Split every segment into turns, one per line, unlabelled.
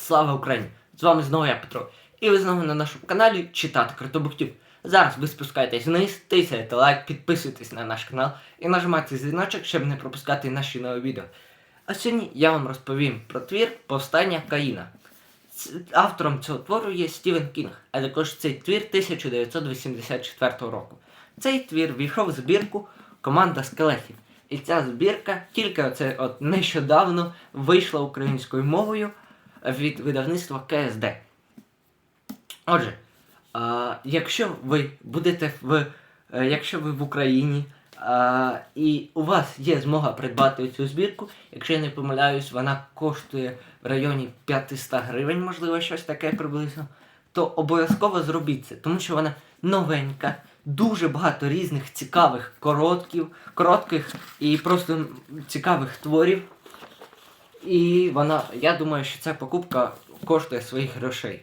слава Україні! З вами знову я Петро. І ви знову на нашому каналі читати Критобуктів. Зараз ви спускаєтесь вниз, тисяєте лайк, підписуйтесь на наш канал і нажимайте дзвіночок, щоб не пропускати наші нові відео. А сьогодні я вам розповім про твір Повстання Каїна. Автором цього твору є Стівен Кінг, а також цей твір 1984 року. Цей твір війшов в збірку Команда скелетів. І ця збірка тільки оце от нещодавно вийшла українською мовою від видавництва КСД. Отже, якщо ви будете в, е, якщо ви в Україні і у вас є змога придбати цю збірку, якщо я не помиляюсь, вона коштує в районі 500 гривень, можливо, щось таке приблизно, то обов'язково зробіть це, тому що вона новенька, дуже багато різних цікавих коротків, коротких і просто цікавих творів. І вона, я думаю, що ця покупка коштує своїх грошей.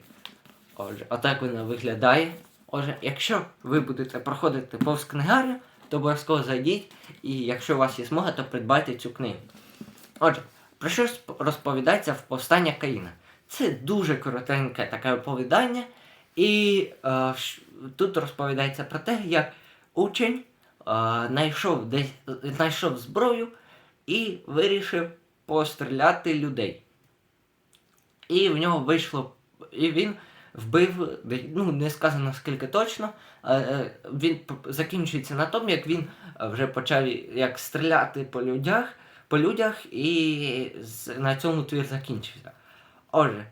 Отже, отак вона виглядає. Отже, якщо ви будете проходити повз книгарню, то обов'язково зайдіть, і якщо у вас є змога, то придбайте цю книгу. Отже, про що розповідається в повстання Каїна? Це дуже коротеньке таке оповідання, і е, тут розповідається про те, як учень е, знайшов десь знайшов зброю і вирішив постріляти людей. І в нього вийшло. І він вбив, ну не сказано скільки точно, е, він закінчується на тому, як він вже почав як стріляти по людях, по людях, і на цьому твір закінчився. Отже,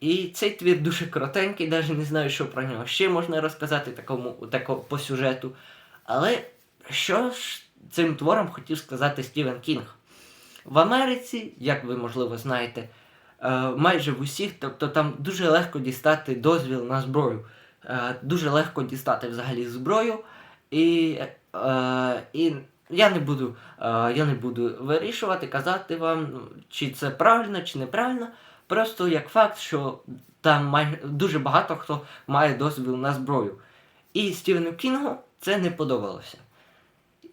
і цей твір дуже коротенький, навіть не знаю, що про нього ще можна розказати такому, тако, по сюжету. Але що ж цим твором хотів сказати Стівен Кінг? В Америці, як ви можливо знаєте, е, майже в усіх, тобто там дуже легко дістати дозвіл на зброю. Е, Дуже легко дістати взагалі зброю. І, е, і я не буду, я не буду вирішувати, казати вам, ну, чи це правильно, чи неправильно. Просто як факт, що там майже дуже багато хто має дозвіл на зброю. І Стівену Кінгу це не подобалося.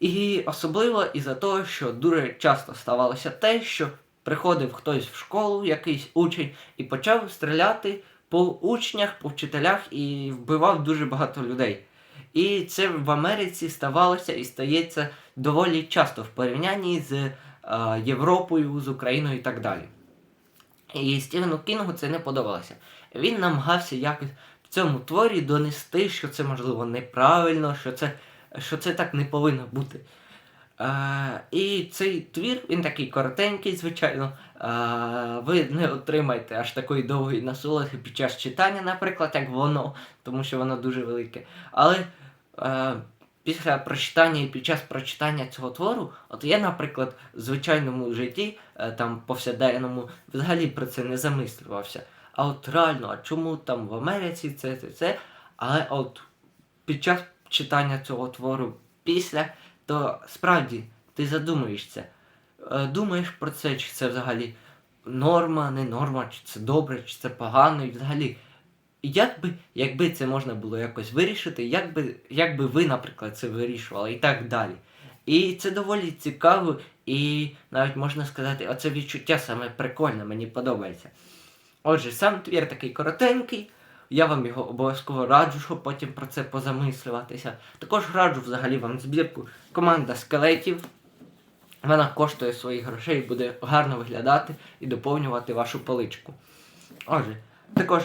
І особливо із-за того, що дуже часто ставалося те, що приходив хтось в школу, якийсь учень, і почав стріляти по учнях, по вчителях і вбивав дуже багато людей. І це в Америці ставалося і стається доволі часто в порівнянні з е, Європою, з Україною і так далі. І Стівену Кінгу це не подобалося. Він намагався якось в цьому творі донести, що це можливо неправильно, що це, що це так не повинно бути. Е, і цей твір, він такий коротенький, звичайно. Е, ви не отримаєте аж такої довгої насолоди під час читання, наприклад, як воно, тому що воно дуже велике. Але е, після прочитання і під час прочитання цього твору, от я, наприклад, в звичайному житті, там повсякденному, взагалі про це не замислювався. А от реально, а чому там в Америці це, це, це? Але от під час читання цього твору після, то справді ти задумуєшся. Е, Думаєш про це, чи це взагалі норма, не норма, чи це добре, чи це погано, і взагалі. Як би, якби це можна було якось вирішити, як би, як би ви, наприклад, це вирішували і так далі. І це доволі цікаво, і навіть можна сказати, оце відчуття саме прикольне, мені подобається. Отже, сам твір такий коротенький, я вам його обов'язково раджу, щоб потім про це позамислюватися. Також раджу взагалі вам збірку команда скелетів. Вона коштує своїх грошей, буде гарно виглядати і доповнювати вашу поличку. Отже, також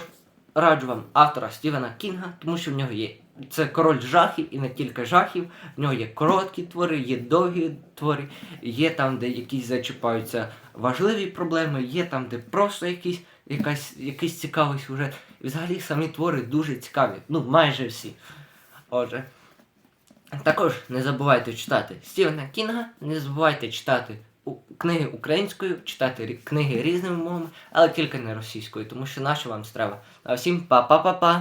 раджу вам автора Стівена Кінга, тому що в нього є це король жахів і не тільки жахів. В нього є короткі твори, є довгі твори, є там, де якісь зачіпаються важливі проблеми, є там, де просто якісь, якась, якийсь цікавий сюжет. І взагалі самі твори дуже цікаві. Ну, майже всі. Отже. Також не забувайте читати Стівена Кінга, не забувайте читати книги українською, читати книги різними мовами, але тільки не російською, тому що наша вам страва. А всім па-па-па-па!